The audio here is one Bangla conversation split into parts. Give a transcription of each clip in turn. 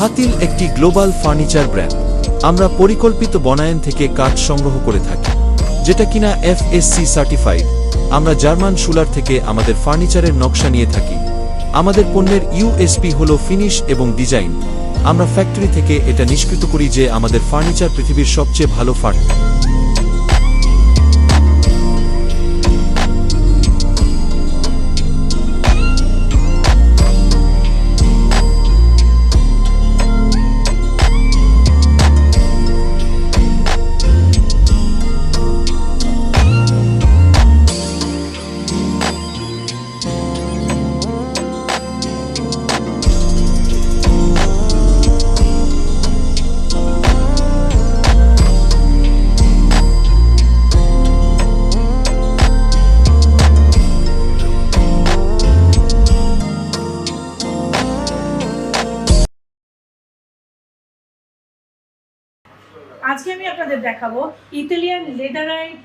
হাতিল একটি গ্লোবাল ফার্নিচার ব্র্যান্ড। আমরা পরিকল্পিত বনায়ন থেকে কাঠ সংগ্রহ করে থাকি, যেটা কিনা এফএসসি সার্টিফাইড আমরা জার্মান শুলার থেকে আমাদের ফার্নিচারের নকশা নিয়ে থাকি। আমাদের পণ্যের ইউএসপি হল ফিনিশ এবং ডিজাইন। আমরা ফ্যাক্টরি থেকে এটা নিষ্কৃত করি যে আমাদের ফার্নিচার পৃথিবীর সবচেয়ে ভালো ফার্ন আজকে আমি আপনাদের দেখাবো ইতালিয়ান লেদারাইট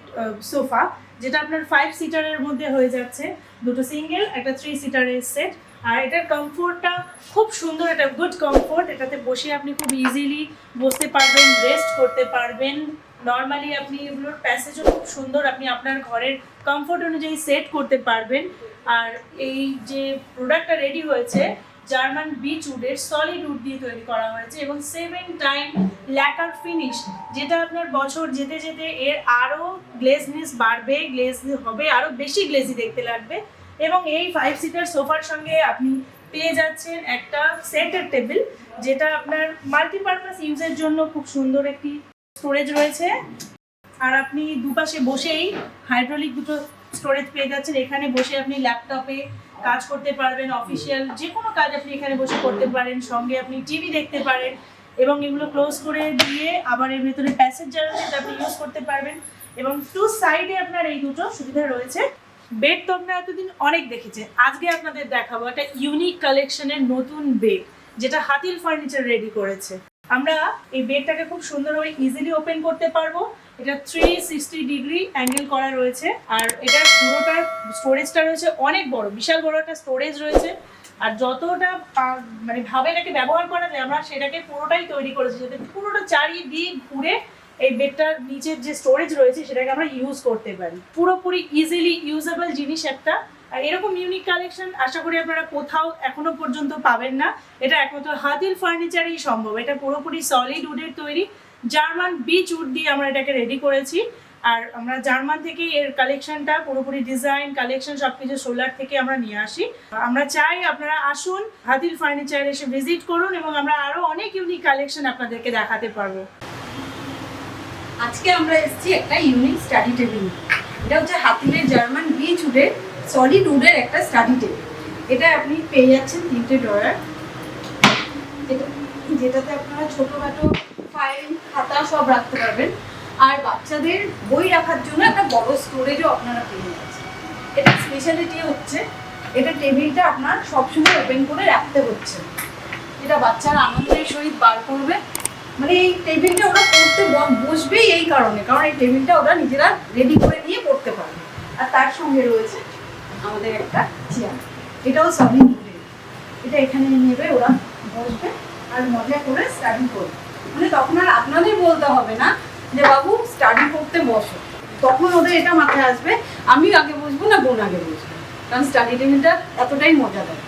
সোফা যেটা আপনার ফাইভ সিটারের মধ্যে হয়ে যাচ্ছে। দুটো সিঙ্গেল একটা থ্রি সিটারের সেট আর এটার কমফোর্টটা খুব সুন্দর, এটা গুড কমফোর্ট এটাতে বসে আপনি খুব ইজিলি বসতে পারবেন রেস্ট করতে পারবেন। নর্মালি আপনি এগুলোর প্যাসেজও খুব সুন্দর আপনি আপনার ঘরের কমফোর্ট অনুযায়ী সেট করতে পারবেন। আর এই যে প্রোডাক্টটা রেডি হয়েছে জার্মান বিচ উডের সলিড উড দিয়ে তৈরি করা হয়েছে এবং সেভেন টাইম ল্যাকার ফিনিশ যেটা আপনার বছর যেতে যেতে এর আরও গ্লেজনেস বাড়বে গ্লেজ হবে, আরও বেশি গ্লেজি দেখতে লাগবে এবং এই ফাইভ সিটার সোফার সঙ্গে আপনি পেয়ে যাচ্ছেন একটা সেন্টার টেবিল যেটা আপনার মাল্টিপারপাস ইউজের জন্য খুব সুন্দর একটি স্টোরেজ রয়েছে। আর আপনি দুপাশে বসেই হাইড্রোলিক দুটো স্টোরেজ পেয়ে যাচ্ছেন। এখানে বসে আপনি ল্যাপটপে কাজ করতে পারবেন অফিসিয়াল যে কোনো কাজ আপনি এখানে বসে করতে পারেন, সঙ্গে আপনি টিভি দেখতে পারেন এবং এগুলো ক্লোজ করে দিয়ে আবার এর ভেতরে প্যাসেঞ্জার যেটা আপনি ইউজ করতে পারবেন এবং টু সাইডে আপনার এই দুটো সুবিধা রয়েছে। বেড তো আপনারা এতদিন অনেক দেখেছে। আজকে আপনাদের দেখাবো একটা ইউনিক কালেকশনের নতুন বেড যেটা হাতিল ফার্নিচার রেডি করেছে। আমরা এই বেডটাকে খুব সুন্দরভাবে ইজিলি ওপেন করতে পারব। এটা থ্রি সিক্সটি ডিগ্রি অ্যাঙ্গেল করা রয়েছে, আর এটার পুরোটার স্টোরেজটা রয়েছে অনেক বড়, বিশাল বড় একটা স্টোরেজ রয়েছে, আর যতটা মানে ভাবে এটাকে ব্যবহার করা যায়, আমরা সেটাকে পুরোটাই তৈরি করেছি, যাতে পুরোটা চারিদিক ঘুরে এই বেডটার নিচের যে স্টোরেজ রয়েছে, সেটাকে আমরা ইউজ করতে পারি। পুরোপুরি ইজিলি ইউজেবল জিনিস একটা, আর এরকম ইউনিক কালেকশন আশা করি আপনারা কোথাও এখনও পর্যন্ত পাবেন না। এটা একমাত্র হাতিল ফার্নিচারেই সম্ভব, এটা পুরোপুরি সলিড উডের তৈরি জার্মান বিচ উড দিয়ে আমরা এটাকে রেডি করেছি। আর আমরা জার্মান থেকে এর কালেকশনটা পুরোপুরি ডিজাইন কালেকশন সবকিছু সোলার থেকে আমরা নিয়ে আসি। আমরা চাই আপনারা আসুন, হাতির ফার্নিচার এসে ভিজিট করুন এবং আমরা আরও অনেক ইউনিক কালেকশন আপনাদেরকে দেখাতে পারব। আজকে আমরা এসেছি একটা ইউনিক স্টাডি টেবিল এটা হচ্ছে হাতিলের জার্মান বিচ উডের সলিড উডের একটা স্টাডি টেবিল এটা আপনি পেয়ে যাচ্ছেন তিনটে ড্রয়ার যেটাতে আপনারা ছোটোখাটো ফাইল খাতা সব রাখতে পারবেন। আর বাচ্চাদের বই রাখার জন্য একটা বড় স্টোরেজও আপনারা পেয়ে যাচ্ছেন এটা স্পেশালিটি হচ্ছে। এটা টেবিলটা আপনার সবসময় ওপেন করে রাখতে হচ্ছে। এটা বাচ্চারা আনন্দের সহিত বার করবে। মানে এই টেবিলটা ওরা পড়তে বসবেই এই কারণে। কারণ এই টেবিলটা ওরা নিজেরা রেডি করে নিয়ে পড়তে পারবে। আর তার সঙ্গে রয়েছে আমাদের একটা চেয়ার এটাও সবই এটা এখানে নেবে, ওরা বসবে। আর মজা করে স্টাডি করবে। মানে তখন আর আপনাদের বলতে হবে না যে, বাবু স্টাডি করতে বসো। তখন ওদের এটা মাথায় আসবে আমি আগে বসবো না, বোন আগে বসবো। কারণ স্টাডি টেবিলটা এতটাই মজাদার।